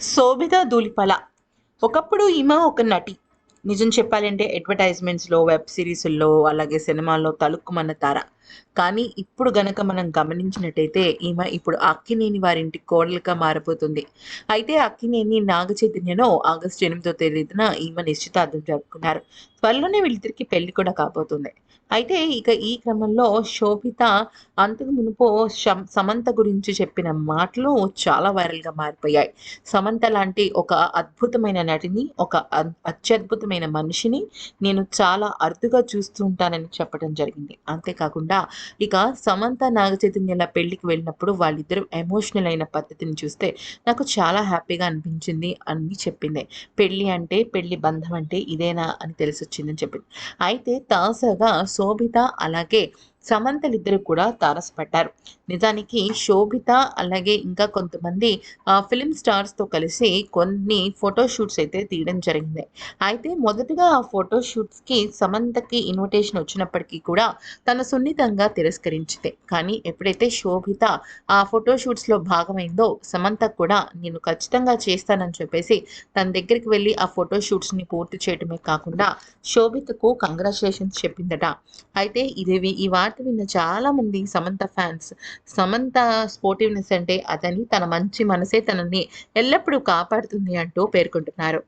శోభిత ధూళిపల. ఒకప్పుడు ఈమె ఒక నటి. నిజం చెప్పాలంటే అడ్వర్టైజ్మెంట్స్లో వెబ్ సిరీస్లో అలాగే సినిమాల్లో తలుక్కుమన్న తార. కానీ ఇప్పుడు గనక మనం గమనించినట్టయితే ఈమె ఇప్పుడు అక్కినేని వారింటి కోడలుగా మారబోతుంది. అయితే అక్కినేని నాగ చైతన్యను ఆగస్టు ఎనిమిదో తేదీన ఈమె నిశ్చితార్థం జరుపుకున్నారు. త్వరలోనే వీళ్ళిద్దరికి పెళ్ళి కూడా కాబోతుంది. అయితే ఇక ఈ క్రమంలో శోభిత అంతకు మునుపు సమంత గురించి చెప్పిన మాటలు చాలా వైరల్గా మారిపోయాయి. సమంత లాంటి ఒక అద్భుతమైన నటిని ఒక అత్యద్భుతమైన మనిషిని నేను చాలా అరుదుగా చూస్తూ ఉంటానని చెప్పడం జరిగింది. అంతేకాకుండా ఇక సమంత నాగ చైతన్యుల పెళ్ళికి వెళ్ళినప్పుడు వాళ్ళిద్దరూ ఎమోషనల్ అయిన పద్ధతిని చూస్తే నాకు చాలా హ్యాపీగా అనిపించింది అని చెప్పింది. పెళ్ళి అంటే పెళ్ళి బంధం అంటే ఇదేనా అని తెలిసొచ్చిందని చెప్పింది. అయితే తాజాగా శోభిత అలాగే సమంతలిద్దరు కూడా తారసపడ్డారు. నిజానికి శోభిత అలాగే ఇంకా కొంతమంది ఫిలిం స్టార్స్తో కలిసి కొన్ని ఫోటోషూట్స్ అయితే తీయడం జరిగింది. అయితే మొదటగా ఆ ఫోటోషూట్స్కి సమంతకి ఇన్విటేషన్ వచ్చినప్పటికీ కూడా తన సున్నితంగా తిరస్కరించింది. కానీ ఎప్పుడైతే శోభిత ఆ ఫోటోషూట్స్లో భాగమైందో సమంత కూడా నేను ఖచ్చితంగా చేస్తానని చెప్పేసి తన దగ్గరికి వెళ్ళి ఆ ఫోటోషూట్స్ని పూర్తి చేయడమే కాకుండా శోభితకు కంగ్రాచులేషన్స్ చెప్పిందట. అయితే ఇది వి- మాట విన్న చాలా మంది సమంత ఫ్యాన్స్. సమంత స్పోర్టివ్నెస్ అంటే అతని తన మంచి మనసే తనని ఎల్లప్పుడూ కాపాడుతుంది అంటూ పేర్కొంటున్నారు.